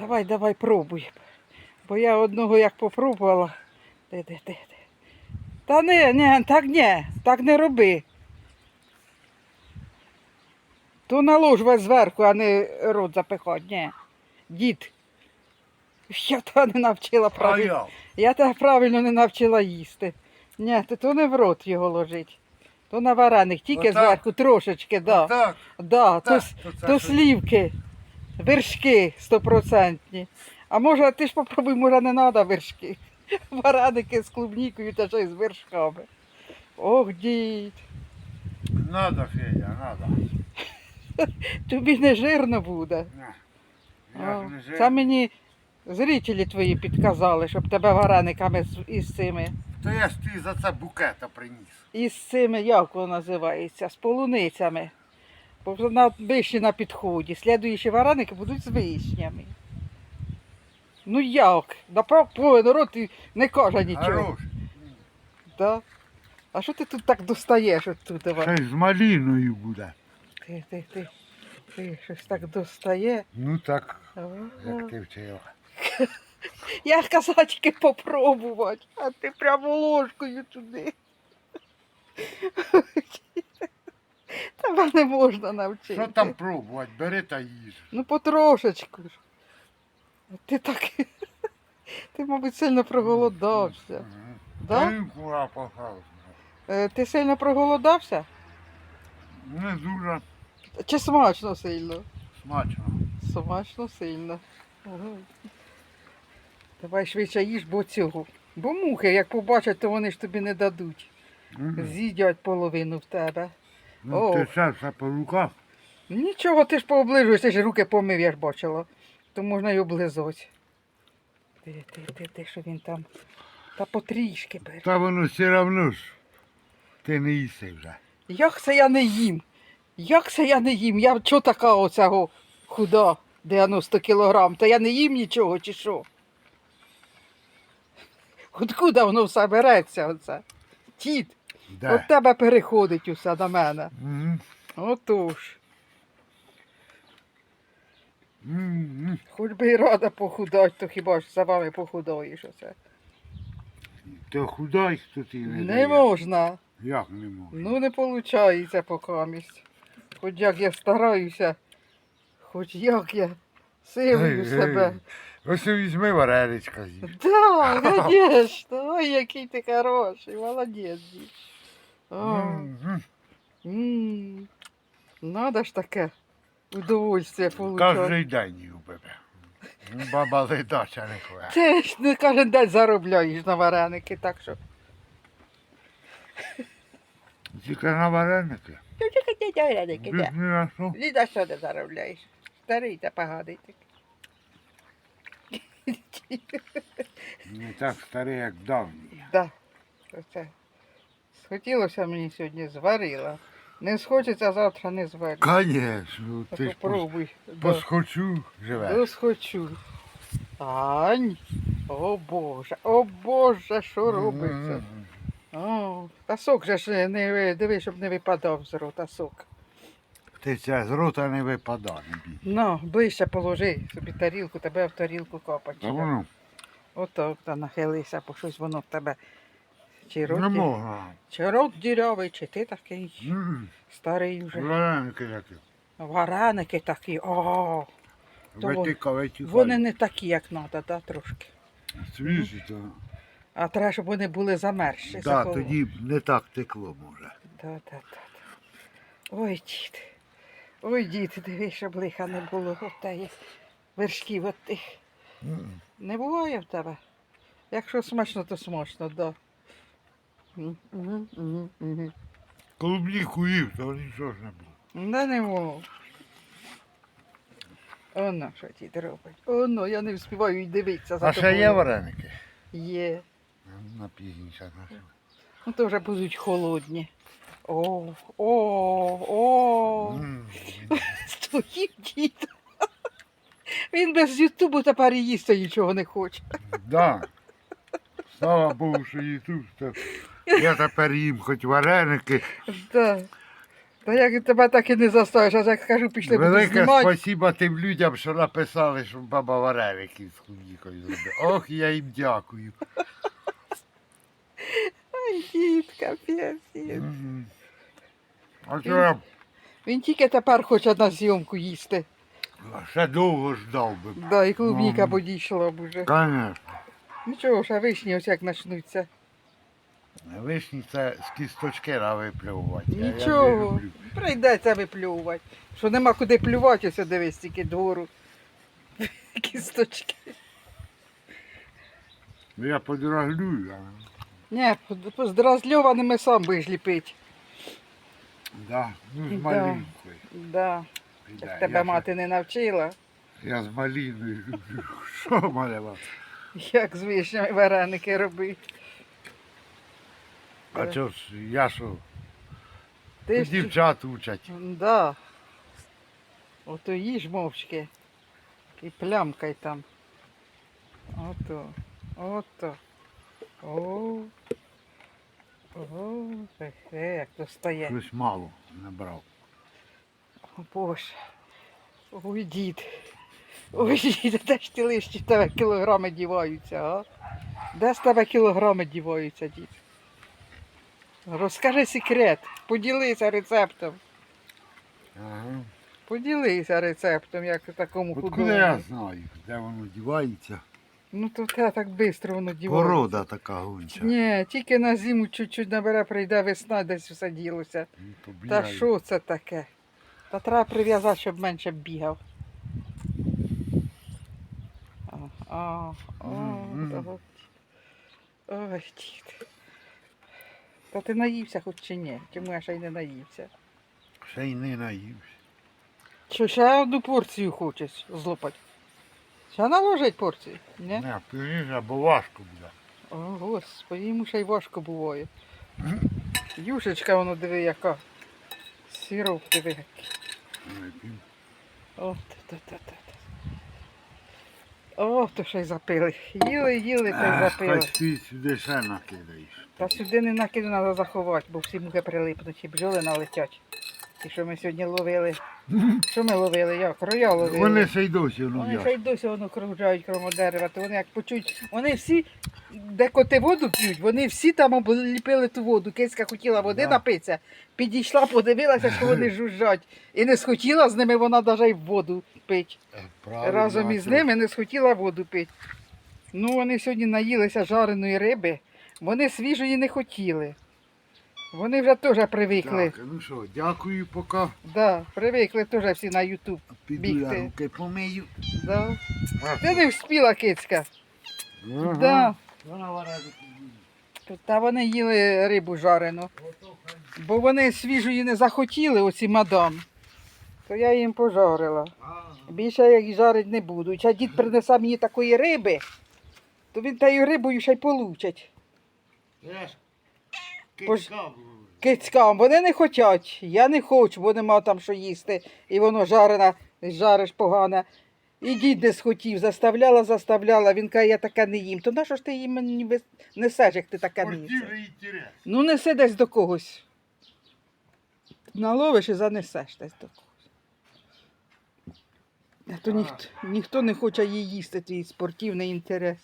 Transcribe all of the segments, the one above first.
Давай, давай, пробуй. Бо я одного як попробувала. Де, де, де, де. Та не, не, так не, так не роби. То наложувай зверху, а не рот запихати. Ні. Дід. Я тебе не навчила правильно. я? Тебе правильно не навчила їсти. Ні, то не в рот його ложить. То на вареник, тільки Отак? зверху, трошечки, да. Так, Да, то, так, с- то то слівки, вершки стопроцентні. А може, ти ж попробуй, може, не треба вершки. Вареники з клубнікою та ще й з вершками. Ох, дід, Надо, Федя, надо. тобі не жирно буде. На. О, Я ж не Це мені зрителі твої підказали, щоб тебе варениками з- із цими. То я ж ти за це букета приніс. із цими, як воно називається, з полуницями. Бо на вишні на підході. Слідуючі вареники будуть з вишнями. Ну як? Направо народ і не каже нічого. Да? А що ти тут так достаєш оттуда? Ще й з маліною буде. Ти, ти, ти, ти щось так достає. Ну так, Ага. як ти вчила. Я казала тільки попробувати, а ти прямо ложкою туди. Тебе не можна навчити. Що там пробувати? Бери та їж. Ну потрошечку ж. Ти так. Ти, мабуть, сильно проголодався. Мгм. Да? Та кура похав. Е, Ти сильно проголодався? Не дуже Чи смачно сильно? смачно. Смачно сильно. Ага. Давай швидше їж, бо цього. Бо мухи, як побачать, то вони ж тобі не дадуть. Мгм. З'їдять половину в тебе. Ну, О. ти все по руках. Нічого, ти ж пооближуєш, ти ж руки помив, я ж бачила. То можна й облизати. Ти, ти, ти, ти, що він там. Та потрішки бери. Та воно все одно ж. Ти не їси вже. Як це я не їм? Як це я не їм? Я чого така оцього худа 90 кілограм? Та я не їм нічого чи що? Откуда воно все береться оце? Тіт, Де? от тебе переходить усе на мене. Мгм. Отож. Мгм. Хоч би і рада похудать, то хіба ж за вами похудоїш оце. То худай, хто ти не Не дає. можна. Як не можна? Ну не виходить покамість. Хоч як я стараюся, хоч як я силую Ей, себе. Ось візьми вареничка з'їж. Да, конечно. Ой, який ти хороший, молодець. дід. М. Надо ж таке удовольствие получати. Кожний день їв тебе. Ну, Баба ледача не хве. Ти ж не кожен день заробляєш на вареники, так що. Тільки на вареники. Тільки вареники, Більш ні на що. Ні за що не заробляєш. Старий та поганий такий. Не так старий, як давній. Да. Оце. Схотілося мені сьогодні зварила. Не схочеться, завтра не зварю. Конечно, ти ж пос- Попробуй. Да. посхочу. Ань. О Боже, о Боже, що робиться? Мгм. О, та сок же ж не ви- диви, щоб не випадав з рота сок. Ти це з рота не випадає. Ну, ближче положи собі тарілку, тебе в тарілку капать. Та воно Отак та нахилися, бо щось воно в тебе. Чи рот, не ді- можна. чи рот дірявий, чи ти такий Мгм. старий вже. Вареники такі. Вареники такі, о, То вон- Витика, вони не такі, як треба, да, трошки. Свіжі, то. А треба, щоб вони були замерзші. Так, захоло- тоді б не так текло може. Да, да, да, да. Ой, дід. Ой, дід, диви, щоб лиха не було от тієї вершків от тих. Не буває в тебе. Якщо смачно, то смачно, да. М, мгм, мгм, мгм. Клубніку їв, то нічого ж не було. Да не можу. Оно, що дід робить. Оно, я не встигаю й дивитися за А ще є вареники? Є. Напігніше нашого. Ну то вже будуть холодні. О, о, о. Стоїть дід. Він без Ютубу тепер і їсти нічого не хоче. Да. Слава Богу, що Ютуб. то Я тепер їм хоч вареники, Да. Та як тебе так і не заставиш, а як скажу, пішли буду Велике знімати. спасіба тим людям, що написали, що баба вареники з худікою зробила. Ох, я їм дякую. Ай, дід, капець. дід. Мгм. А вчора Він тільки тепер хоче на зйомку їсти. ще довго ждав би. Да, і клубніка Мгм. подійшла б уже. Звісно. Нічого, ще вишні ось як почнуться. Вишні це з кісточки на виплювати. Я- я не Нічого, люблю. прийдеться виплювати. Що нема куди плювати, ось дивись, тільки двору. Кісточки. Ну, Я подраглюю. а. Ні, з дразльованими сам будеш ліпити. Да. Ну, з Да. малинкою. Да. піде. Як тебе Я мати не навчила, Я з малиною люблю. Що мене вам? як з вишнями вареники робити. А чого ж, я що? Ти ж Дівчат учать. Да. Ото їж мовчки. І плямкай там. Ото. Ото. О. О, хе, як то стає. Щось мало набрав. О, Боже. Ой, дід. Ой, дід, де ж ті лишні в тебе кілограми діваються, а? Де з тебе кілограми діваються, дід? Розкажи секрет, поділися рецептом. Ага. Поділися рецептом, як такому Откуда я худому. знаю, де воно дівається? Ну то те так швидко воно дівається. Порода така гонча. Ні, тільки на зиму чуть-чуть набере, прийде весна, десь все ділося. Ну, то Та що це таке? Та треба прив'язати, щоб менше бігав. А, а, а, Мгм. та от. Ой, дід. Та ти наївся хоч чи ні? Чому я ще й не наївся? Ще й не наївся. Що ще одну порцію хочеш злопати? Ще наложить порцію? Ні? Не, піріжа, бо важко буде. О, господи, йому ще й важко буває. Юшечка, воно диви, яка. Сироп диви. який. О, та-та-та-та. О, то ще й запили. Їли, їли та й запили. Ти сюди ще накидаєш. Та сюди не накиду, треба заховати, бо всі мухи прилипнуть і бджоли налетять. І що ми сьогодні ловили? Що ми ловили? Як? Роя ловили. Вони ще й досі воно Вони ще й досі воно кружають кромо дерева, то вони як почують, вони всі, де коти воду п'ють, вони всі там обліпили ту воду. Кицька хотіла води Да. напитися, підійшла, подивилася, що вони жужжать. І не схотіла з ними, вона навіть й воду пить. Е, правильно, Разом із ними не схотіла воду пити. Ну, вони сьогодні наїлися жареної риби, вони свіжої не хотіли. Вони вже теж привикли. Так, ну що, дякую, поки. Да, привикли теж всі на Ютуб. Піду Бігти. я руки помию. Да. Ти не вспіла, кицька. ага. Да. Вона. Та вони їли рибу жарену, бо вони свіжої не захотіли, оці мадам. То я їм пожарила. Більше як і жарить не буду. А дід принесе мені такої риби, то він тією рибою ще й получить. Я Пож- Кицькам, вони не хочуть. Я не хочу, бо нема там що їсти. І воно жарене, жариш погане. І дід не схотів, заставляла, заставляла. Він каже, я таке не їм. То на що ж ти їм мені несеш, як ти таке не інтерес. Ну, неси десь до когось. Наловиш і занесеш десь до когось. А то ніхто, ніхто не хоче її їсти, твій спортивний інтерес.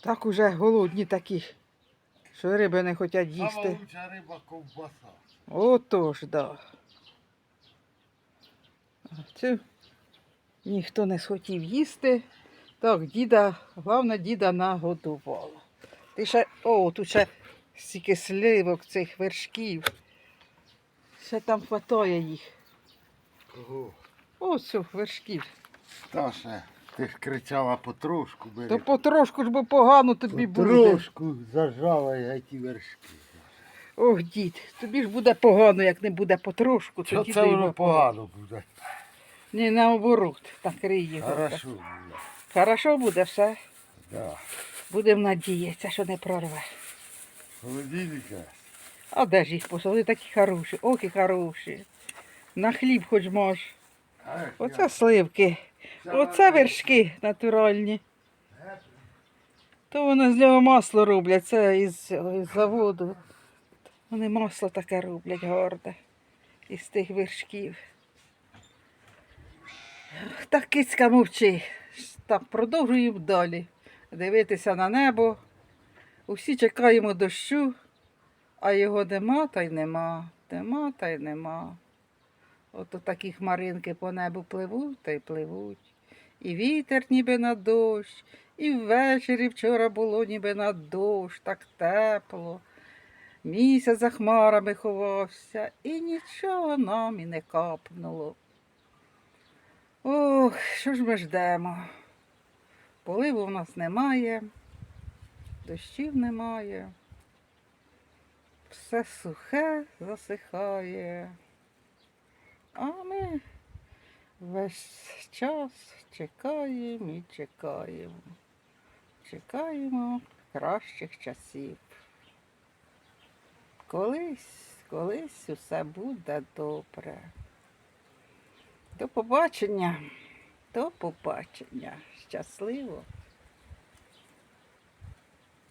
Так уже голодні такі, що риби не хочуть Сама їсти. риба ковбаса. Отож, да. А Цю ніхто не схотів їсти. Так, діда, головне, діда нагодувала. Ти ще, о, тут ще стільки сливок цих вершків. Ще там хватає їх. Кого? О, цю вершків. Та ще, ти ж кричала потрошку, бери. То потрошку ж бо погано тобі буде. Потрошку зажала я ті вершки. Ох, дід, тобі ж буде погано, як не буде потрошку. Що тоді це ти воно погано буде? Ні, наоборот, так його. Хорошо буде. Хорошо буде все. Да. Будемо надіятися, що не прорве. Холодильника. А де ж їх посоли такі хороші, ох і хороші. На хліб хоч мож. Ах, Оце сливки, оце вершки натуральні. То вони з нього масло роблять, це із, із заводу. Вони масло таке роблять гарне із тих вершків. Так кицька мовчи. Так, продовжуємо далі. Дивитися на небо. Усі чекаємо дощу, а його нема та й нема. Нема та й нема. Ото такі хмаринки по небу пливуть та й пливуть. І вітер ніби на дощ, і ввечері вчора було ніби на дощ, так тепло. Місяць за хмарами ховався, і нічого нам і не капнуло. Ох, що ж ми ждемо? Поливу в нас немає, дощів немає. Все сухе засихає. А ми весь час чекаємо і чекаємо. Чекаємо кращих часів. Колись, колись усе буде добре. До побачення, до побачення. Щасливо.